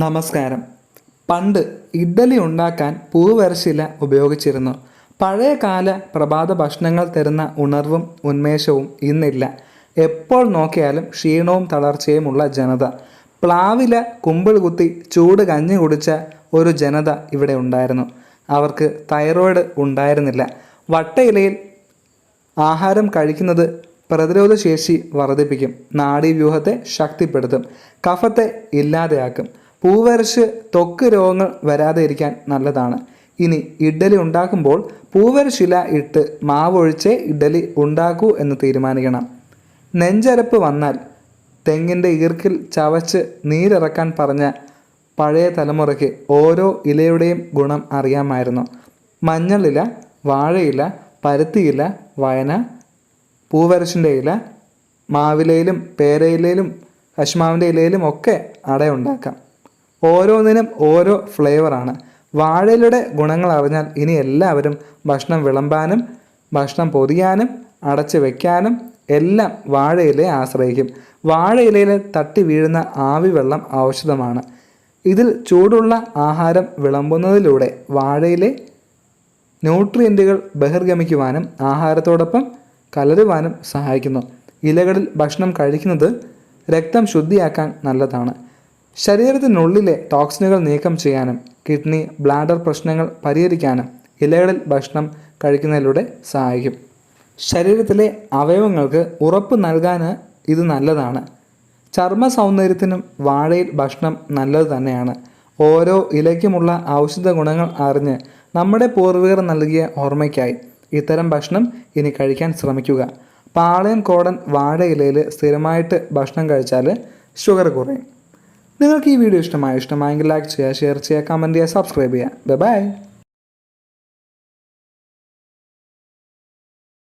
നമസ്കാരം. പണ്ട് ഇഡ്ഡലി ഉണ്ടാക്കാൻ പൂവരശില ഉപയോഗിച്ചിരുന്നു. പഴയ കാല പ്രഭാത ഭക്ഷണങ്ങൾ തരുന്ന ഉണർവും ഉന്മേഷവും ഇന്നില്ല. എപ്പോൾ നോക്കിയാലും ക്ഷീണവും തളർച്ചയുമുള്ള ജനത. പ്ലാവില കുമ്പിൾ കുത്തി ചൂട് കഞ്ഞി കുടിച്ച ഒരു ജനത ഇവിടെ ഉണ്ടായിരുന്നു. അവർക്ക് തൈറോയ്ഡ് ഉണ്ടായിരുന്നില്ല. വട്ടയിലയിൽ ആഹാരം കഴിക്കുന്നത് പ്രതിരോധശേഷി വർദ്ധിപ്പിക്കും. നാഡീവ്യൂഹത്തെ ശക്തിപ്പെടുത്തും. കഫത്തെ ഇല്ലാതെയാക്കും. പൂവരശ് ത്വക്ക് രോഗങ്ങൾ വരാതെ ഇരിക്കാൻ നല്ലതാണ്. ഇനി ഇഡ്ഡലി ഉണ്ടാക്കുമ്പോൾ പൂവരശില ഇട്ട് മാവൊഴിച്ചേ ഇഡ്ഡലി ഉണ്ടാക്കൂ എന്ന് തീരുമാനിക്കണം. നെഞ്ചരപ്പ് വന്നാൽ തെങ്ങിന്റെ ഈർക്കിൽ ചവച്ച് നീരിറക്കാൻ പറഞ്ഞ പഴയ തലമുറയ്ക്ക് ഓരോ ഇലയുടെയും ഗുണം അറിയാമായിരുന്നു. മഞ്ഞളില വാഴയില പരുത്തിയില വയന പൂവരശിന്റെ ഇല മാവിലയിലും പേരയിലയിലും കശ്മാവിന്റെ ഇലയിലും ഒക്കെ അടയുണ്ടാക്കാം. ഓരോന്നിനും ഓരോ ഫ്ലേവറാണ് വാഴയിലയുടെ ഗുണങ്ങൾ അറിഞ്ഞാൽ ഇനി എല്ലാവരും ഭക്ഷണം വിളമ്പാനും ഭക്ഷണം പൊതിയാനും അടച്ചു വയ്ക്കാനും എല്ലാം വാഴയിലയെ ആശ്രയിക്കും. വാഴയിലയിൽ തട്ടി വീഴുന്ന ആവി വെള്ളം ഔഷധമാണ്. ഇതിൽ ചൂടുള്ള ആഹാരം വിളമ്പുന്നതിലൂടെ വാഴയിലെ ന്യൂട്രിയന്റുകൾ ബഹിർഗമിക്കുവാനും ആഹാരത്തോടൊപ്പം കലരുവാനും സഹായിക്കുന്നു. ഇലകളിൽ ഭക്ഷണം കഴിക്കുന്നത് രക്തം ശുദ്ധിയാക്കാൻ നല്ലതാണ്. ശരീരത്തിനുള്ളിലെ ടോക്സിനുകൾ നീക്കം ചെയ്യാനും കിഡ്നി ബ്ലാഡർ പ്രശ്നങ്ങൾ പരിഹരിക്കാനും ഇലകളിൽ ഭക്ഷണം കഴിക്കുന്നതിലൂടെ സഹായിക്കും. ശരീരത്തിലെ അവയവങ്ങൾക്ക് ഉറപ്പ് നൽകാൻ ഇത് നല്ലതാണ്. ചർമ്മ സൗന്ദര്യത്തിനും വാഴയിൽ ഭക്ഷണം നല്ലത് തന്നെയാണ്. ഓരോ ഇലയ്ക്കുമുള്ള ഔഷധ ഗുണങ്ങൾ അറിഞ്ഞ് നമ്മുടെ പൂർവികർ നൽകിയ ഓർമ്മയ്ക്കായി ഇത്തരം ഭക്ഷണം ഇനി കഴിക്കാൻ ശ്രമിക്കുക. പാളയം കോടൻ വാഴയിലയിൽ സ്ഥിരമായിട്ട് ഭക്ഷണം കഴിച്ചാൽ ഷുഗർ കുറയും. നിങ്ങൾക്ക് ഈ വീഡിയോ ഇഷ്ടമായി ഇഷ്ടമായെങ്കിൽ ലൈക്ക് ചെയ്യുക ഷെയർ ചെയ്യുക കമന്റ് ചെയ്യുക സബ്സ്ക്രൈബ് ചെയ്യുക. ബൈ